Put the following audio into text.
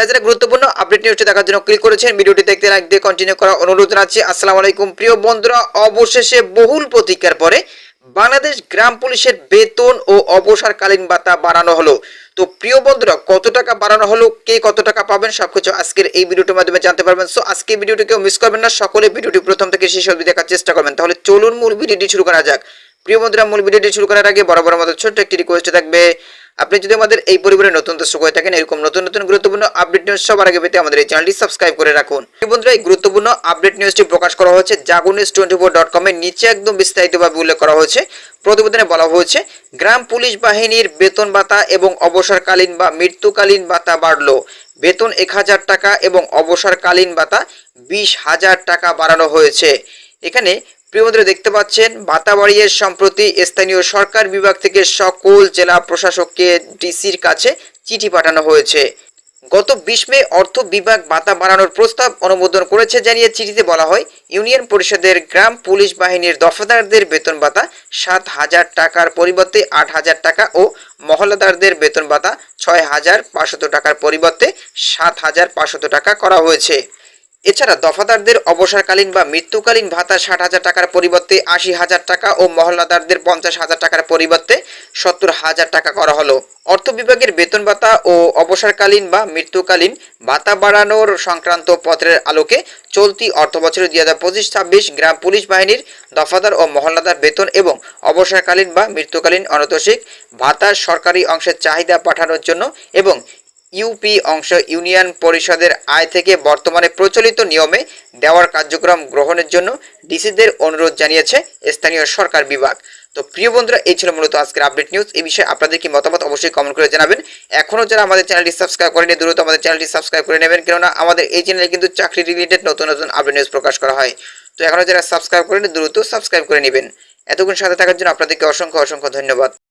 যারা যারা গুরুত্বপূর্ণ আপডেট নিউজটি দেখার জন্য ক্লিক করেছেন, ভিডিওটি দেখতে লাইক দিয়ে কন্টিনিউ করা অনুরোধ জানাচ্ছি। আসসালামু আলাইকুম। প্রিয় বন্ধুরা, অবশেষে বহুল প্রতীক্ষার পরে বাংলাদেশ গ্রাম পুলিশের বেতন ও অবসরকালীন ভাতা বাড়ানো হলো। তো প্রিয় বন্ধুরা, কত টাকা বাড়ানো হলো, কে কত টাকা পাবেন, সবকিছু আজকের এই ভিডিওটির মাধ্যমে জানতে পারবেন। সো আজকে ভিডিওটি কেউ মিস করবেন না, সকলে ভিডিওটি প্রথম থেকে শেষ অবধি দেখার চেষ্টা করবেন। তাহলে চলুন মূল ভিডিওটি শুরু করা যাক। প্রিয় বন্ধুরা, মূল ভিডিওটি শুরু করার আগে বড় মতো ছোট্ট একটি রিকোয়েস্ট থাকবে আপনি যদি আমাদের এই পরিবারের নতুন দর্শক হয়ে থাকেন, এরকম নতুন নতুন গুরুত্বপূর্ণ আপডেট নিউজ সবার আগে পেতে আমাদের এই চ্যানেলটি সাবস্ক্রাইব করে রাখুন। বন্ধুরা, এই গুরুত্বপূর্ণ আপডেট নিউজটি প্রকাশ করা হয়েছে Jago news twenty four dot কমের নিচে একদম বিস্তারিতভাবে উল্লেখ করা হয়েছে। প্রতিবেদনে বলা হয়েছে, গ্রাম পুলিশ বাহিনীর বেতন ভাতা এবং অবসরকালীন বা মৃত্যুকালীন ভাতা বাড়লো। বেতন এক হাজার টাকা এবং অবসরকালীন ভাতা বিশ হাজার টাকা বাড়ানো হয়েছে। এখানে প্রিয় দেখতে পাচ্ছেন ভাতা বাড়িয়ে সম্প্রতি স্থানীয় সরকার বিভাগ থেকে সকল জেলা প্রশাসককে ডিসির কাছে চিঠি পাঠানো হয়েছে। গত বিশ মে অর্থ বিভাগ ভাতা বাড়ানোর প্রস্তাব অনুমোদন করেছে জানিয়ে চিঠিতে বলা হয়, ইউনিয়ন পরিষদের গ্রাম পুলিশ বাহিনীর দফাদারদের বেতন ভাতা সাত হাজার টাকার পরিবর্তে আট হাজার টাকা ও মহলাদারদের বেতন ভাতা ছয় হাজার পাঁচশত টাকার পরিবর্তে সাত হাজার পাঁচশত টাকা করা হয়েছে। এছাড়া দফাদারদের অবসরকালীন বা মৃত্যুকালীন ভাতা ষাট হাজার টাকার পরিবর্তে আশি হাজার টাকা ও মহল্লাদারদের পঞ্চাশ হাজার টাকার পরিবর্তে সত্তর হাজার টাকা করা হলো। অর্থ বিভাগের বেতন ভাতা ও অবসরকালীন বা মৃত্যুকালীন ভাতা বাড়ানোর সংক্রান্ত পত্রের আলোকে চলতি অর্থ বছরে দুই হাজার পঁচিশ ছাব্বিশ গ্রাম পুলিশ বাহিনীর দফাদার ও মহল্লাদার বেতন এবং অবসরকালীন বা মৃত্যুকালীন অনতোষিক ভাতার সরকারি অংশের চাহিদা পাঠানোর জন্য এবং ইউপি অংশ ইউনিয়ন পরিষদের আয় থেকে বর্তমানে প্রচলিত নিয়মে দেওয়ার কার্যক্রম গ্রহণের জন্য ডিসিদের অনুরোধ জানিয়েছে স্থানীয় সরকার বিভাগ। তো প্রিয় বন্ধুরা, এই ছিল মূলত আজকের আপডেট নিউজ। এই বিষয়ে আপনাদের কি মতামত অবশ্যই কমেন্ট করে জানাবেন। এখনও যারা আমাদের চ্যানেলটি সাবস্ক্রাইব করেনি দ্রুত আমাদের চ্যানেলটি সাবস্ক্রাইব করে নেবেন। কেননা আমাদের এই চ্যানেলে কিন্তু চাকরি রিলেটেড নতুন নতুন আপডেট নিউজ প্রকাশ করা হয়। তো এখনও যারা সাবস্ক্রাইব করেনি দ্রুত সাবস্ক্রাইব করে নেবেন। এতক্ষণ সাথে থাকার জন্য আপনাদেরকে অসংখ্য অসংখ্য ধন্যবাদ।